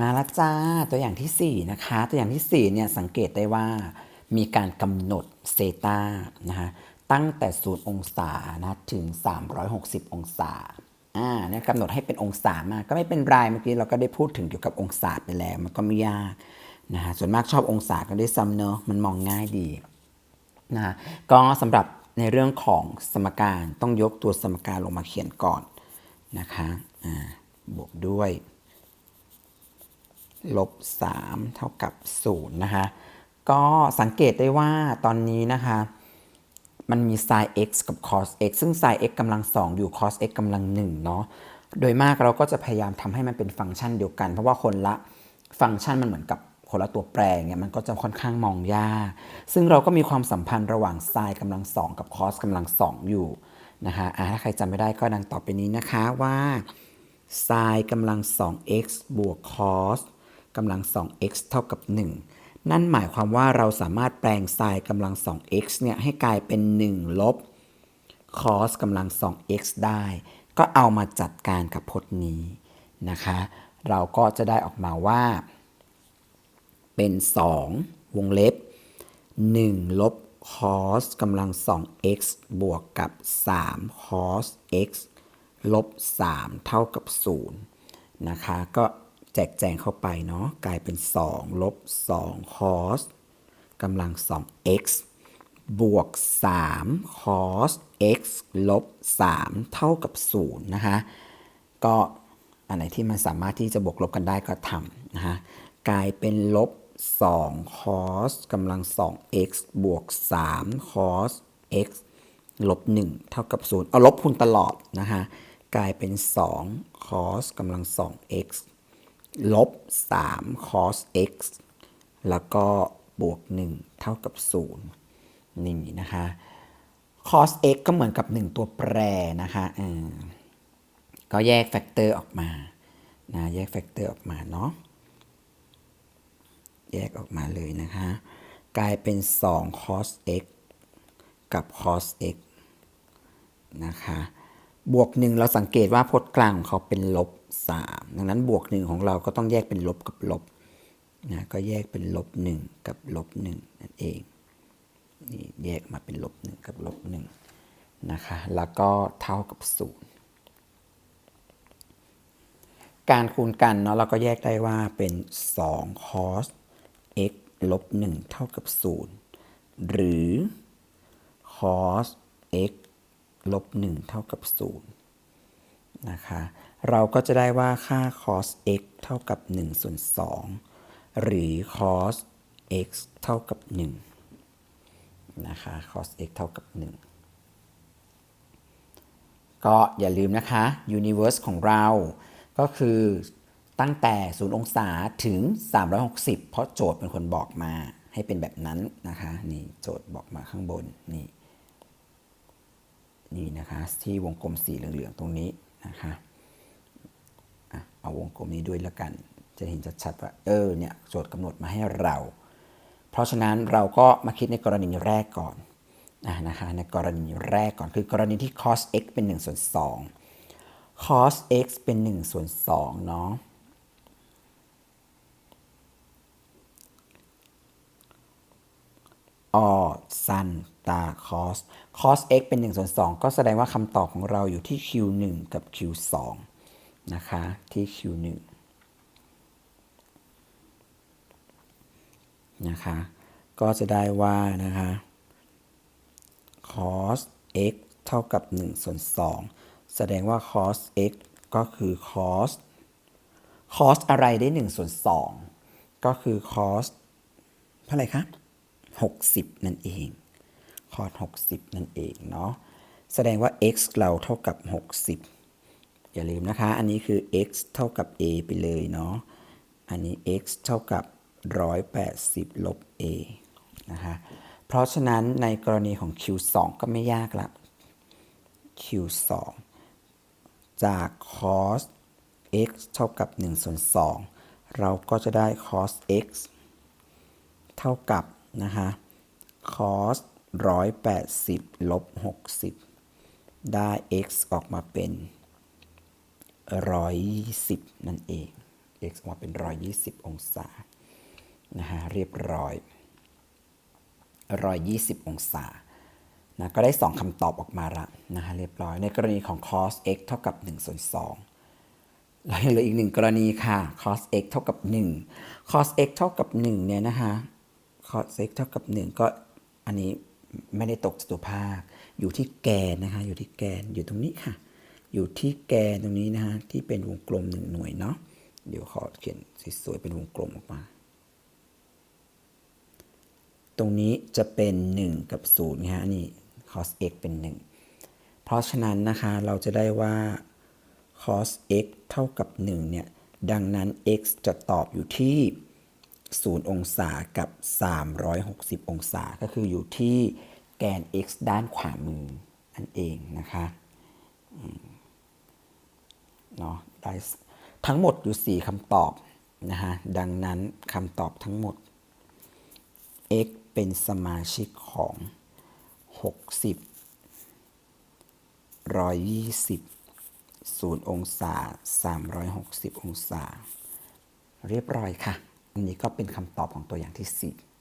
มาแล้วจ้าตัวอย่างที่ 4 นะคะ ตัวอย่างทีสี่ 4 เนี่ยสังเกตได้ว่ามีการกำหนดเซตานะคะตั้งแต่0องศานะถึง 360 องศาอ่าเนี่ยกำหนดให้เป็นองศามาก็ไม่เป็นไรเมื่อกี้เราก็ได้พูดถึงเกี่ยวกับองศาไปแล้ว มันก็ไม่ยากนะฮะส่วนมากชอบองศากันด้ซ้ำเนอะมันมองง่ายดีนะฮะก็สำหรับในเรื่องของสมการต้องยกตัวสมการลงมาเขียนก่อนนะคะอ่าบวกด้วย ลบ 3 เท่ากับ 0 นะคะ ก็สังเกตได้ว่าตอนนี้นะคะ มันมี sin x กับ cos x ซึ่ง sin x กำลัง 2 อยู่ cos x กำลัง 1 เนาะ โดยมากเราก็จะพยายามทำให้มันเป็นฟังก์ชันเดียวกัน เพราะว่าคนละฟังก์ชันมันเหมือนกับคนละตัวแปรเนี่ยมันก็จะค่อนข้างมองยาก ซึ่งเราก็มีความสัมพันธ์ระหว่าง sin กำลังสองกับ cos กำลังสองอยู่นะคะอ่าถ้าใครจำไม่ได้ก็ดังต่อไปนี้นะคะว่า sin กำลัง 2x บวก cos กำลัง 2x เท่ากับ 1 นั่นหมายความว่าเราสามารถแปลง sin กำลัง 2x เนี่ยให้กลายเป็น 1 ลบ cos กำลัง 2x ได้ ก็เอามาจัดการกับพจน์นี้นะคะ เราก็จะได้ออกมาว่า เป็น 2 วงเล็บ 1 ลบ cos กำลัง 2x บวกกับ 3 cos x ลบ 3 เท่ากับ 0 นะคะ ก็ แจกแจงเข้าไปเนาะกลายเป็น 2 ลบ 2 cos กำลัง 2x บวก 3 cos x ลบ 3 เท่ากับ 0 นะคะ ก็อันไหนที่มันสามารถที่จะบวกลบกันได้ก็ทำนะฮะกลายเป็นลบ 2 cos กำลัง 2x บวก 3 cos x ลบ 1 เท่ากับ 0 เอาลบคูณตลอดนะฮะกลายเป็น 2 cos กำลัง 2x ลบ 3 cos x แล้วก็บวก 1 เท่ากับ 0 นี่นะคะ cos x ก็เหมือนกับ 1 ตัวแปรนะคะก็แยกแฟกเตอร์ออกมานะแยกแฟกเตอร์ออกมาเนาะแยกออกมาเลยนะคะ กลายเป็น 2 cos x กับ cos x นะคะ บวกหนึ่งเราสังเกตว่าพจน์กลางของเขาเป็นลบ 3 ดังนั้นบวกหนึ่งของเราก็ต้องแยกเป็นลบกับลบนะก็แยกเป็นลบ 1 กับลบ 1 นั่นเองนี่แยกมาเป็นลบ 1 กับลบ 1 นะคะ แล้วก็เท่ากับ 0 การคูณกันเนาะเราก็แยกได้ว่าเป็น2 cos x ลบ 1 เท่ากับ 0 หรือ cos x ลบ 1 เท่ากับ 0 นะคะ เราก็จะได้ว่าค่า cos x เท่ากับ1ส่วน2หรือ cos x เท่ากับ1นะคะ cos x เท่ากับ 1 ก็อย่าลืมนะคะ universe ของเราก็คือตั้งแต่ 0 องศาถึง 360 เพราะโจทย์เป็นคนบอกมาให้เป็นแบบนั้นนะคะ นี่โจทย์บอกมาข้างบน นี่ นี่นะคะ ที่วงกลมสีเหลือง ๆ ตรงนี้นะคะอะ เอาวงกลมนี้ด้วยแล้วกัน จะเห็นชัดๆว่าเออเนี่ยโจทย์กำหนดมาให้เรา เพราะฉะนั้นเราก็มาคิดในกรณีแรกก่อนอะนะคะในกรณีแรกก่อนคือกรณีที่ cos x เป็น1ส่วน2 cos x เป็น1ส่วน2เนาะออซันตา cos cos x เป็น1ส่วน2ก็แสดงว่าคำตอบของเราอยู่ที่ q 1กับ q 2 นะคะที่ q 1 นะคะก็จะได้ว่านะคะ cos x เท่ากับ1ส่วน2แสดงว่า cos x ก็คือ cos cos อะไรได้1ส่วน2ก็คือ cos เท่าไหร่คะ60 นั่นเอง cos 60 นั่นเองเนาะแสดงว่า x เราเท่ากับ 60 อย่าลืมนะคะ อันนี้คือ x เท่ากับ a ไปเลยเนาะ อันนี้ x เท่ากับ 180 ลบ a นะคะ เพราะฉะนั้นในกรณีของ q 2 ก็ไม่ยากละ q 2 จาก cos x เท่ากับ1ส่วน2เราก็จะได้ cos x เท่ากับนะคะ cos 180 ลบ 60 ได้ x ออกมาเป็น 120 นั่นเอง x ออกมาเป็น 120 องศา นะฮะ เรียบร้อย 120 องศา นะ ก็ได้ 2คำตอบออกมาละนะฮะ เรียบร้อย ในกรณีของ cos x เท่ากับ1ส่วน2แล้วยังเหลืออีกหนึ่งกรณีค่ะ cos x เท่ากับ 1 cos x เท่ากับ 1 เนี่ยนะคะ cos x เท่ากับ 1 ก็ อันนี้ไม่ได้ตกจตุภาค อยู่ที่แกนนะคะ อยู่ที่แกน อยู่ตรงนี้ค่ะ อยู่ที่แกนตรงนี้นะฮะที่เป็นวงกลมหนึ่งหน่วยเนาะเดี๋ยวขอเขียนสวยๆเป็นวงกลมออกมา ตรงนี้จะเป็น 1 กับ0นะฮะนี่ cos x เป็น 1 เพราะฉะนั้นนะคะเราจะได้ว่า cos x เท่ากับ 1 เนี่ย ดังนั้น x จะตอบอยู่ที่ 0 องศากับ 360 องศา ก็คืออยู่ที่แกน x ด้านขวามือนั่นเองนะคะ เนาะได้ทั้งหมดอยู่ 4คำตอบนะฮะดังนั้นคำตอบทั้งหมด x เป็นสมาชิกของ 60 120 0 องศา 360 องศา เรียบร้อยค่ะ อันนี้ก็เป็นคำตอบของตัวอย่างที่ 4